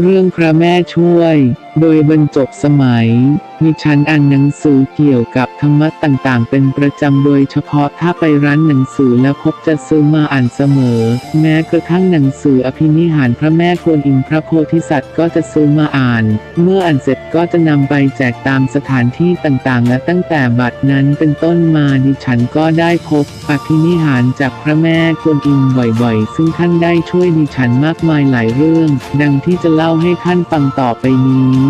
เรื่องพระแม่ช่วย โดยบรรจบสมัยมีฉันอ่านหนังสือเกี่ยวกับธรรมะต่างๆ เป็นประจำโดยเฉพาะถ้าไปร้านหนังสือแล้วพบจะซื้อมาอ่านเสมอ แม้กระทั่งหนังสืออภินิหารพระแม่กวนอิมพระโพธิสัตว์ก็จะซื้อมาอ่าน เมื่ออ่านเสร็จก็จะนำไปแจกตามสถานที่ต่างๆ และตั้งแต่บัดนั้นเป็นต้นมาดิฉันก็ได้พบอภินิหารจากพระแม่กวนอิมบ่อยๆ ซึ่งท่านได้ช่วยดิฉันมากมายหลายเรื่อง ดังที่จะเล่าให้ท่านฟังต่อไปนี้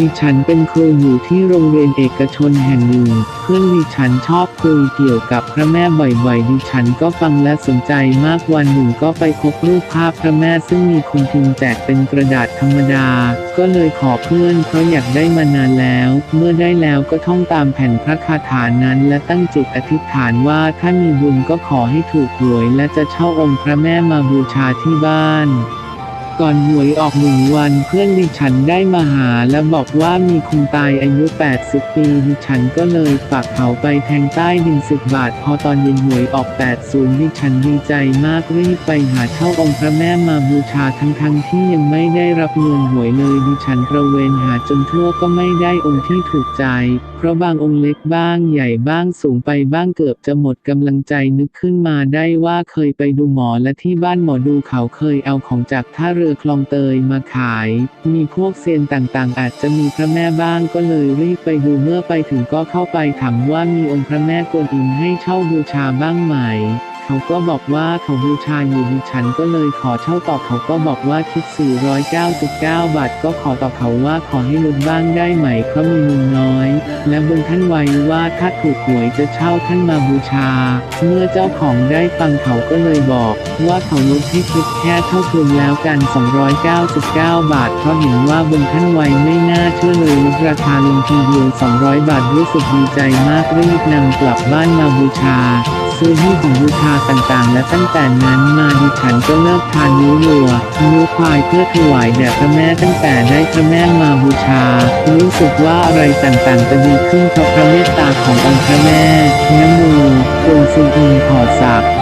ดิฉันเป็นครูอยู่ที่โรงเรียนเอกชนแห่งหนึ่ง เพื่อนดิฉันชอบคุยเกี่ยวกับพระแม่บ่อยๆ ดิฉันก็ฟังและสนใจมากวันหนึ่งก็ไปพบรูปภาพพระแม่ซึ่งมีคนพิมพ์แจกเป็นกระดาษธรรมดา ก็เลยขอเพื่อนเพราะอยากได้มานานแล้ว เมื่อได้แล้วก็ท่องตามแผ่นพระคาถานั้น และตั้งจิตอธิษฐานว่าถ้ามีบุญก็ขอให้ถูกหวยและจะเช่าองค์พระแม่มาบูชาที่บ้าน ก่อนหวยออกหนึ่งวันเพื่อนดิฉันได้มาหาและบอกว่ามีคนตายอายุ 80 ปีดิฉันก็เลยฝากเขาไปแทงใต้ดินสิบบาท พอตอนเย็นหวยออก 80 ดิฉันดีใจมากรีบไปหาเช่าองค์พระแม่มาบูชาทั้งๆทที่ยังไม่ได้รับเงินหวยเลยดิฉันตระเวนหาจนทั่วก็ไม่ได้องค์ที่ถูกใจ เพราะบางองค์เล็กบ้างใหญ่บ้างสูงไปบ้างเกือบจะหมดกำลังใจนึกขึ้นมาได้ว่าเคยไปดูหมอและที่บ้านหมอดูเขาเคยเอาของจากท่าเรือคลองเตยมาขาย มีพวกเซียนต่างๆ อาจจะมีพระแม่บ้างก็เลยรีบไปดูเมื่อไปถึงก็เข้าไปถามว่ามีองค์พระแม่กวนอิมให้เช่าบูชาบ้างไหม เขาก็บอกว่าเขาบูชาอยู่ดิฉันก็เลยขอเช่าต่อเขาก็บอกว่าคิด 499 บาทก็ขอต่อเขาว่าขอให้ลดบ้างได้ไหมเพราะมีเงินน้อย และบนท่านไว้ว่าถ้าถูกหวยจะเช่าท่านมาบูชา เมื่อเจ้าของได้ฟังเขาก็เลยบอก ว่าเขาลดให้คิดแค่เท่าทุนแล้วกัน 299 บาทเพราะเห็นว่าบนท่านไว้ไม่น่าเชื่อเลยลดราคาลงทีเดียว200 บาทรู้สึกดีใจมากรีบนำกลับบ้านมาบูชา ซื้อให้ของบูชาต่างๆ และตั้งแต่นั้นมาดิฉันก็เลิกทานเนื้อวัวเนื้อควายเพื่อถวายแด่พระแม่ตั้งแต่ได้พระแม่มาบูชา รู้สึกว่าอะไรต่างๆจะดีขึ้นเพราะพระเมตตาขององค์พระแม่นโมองค์สิงห์ขอศักดิ์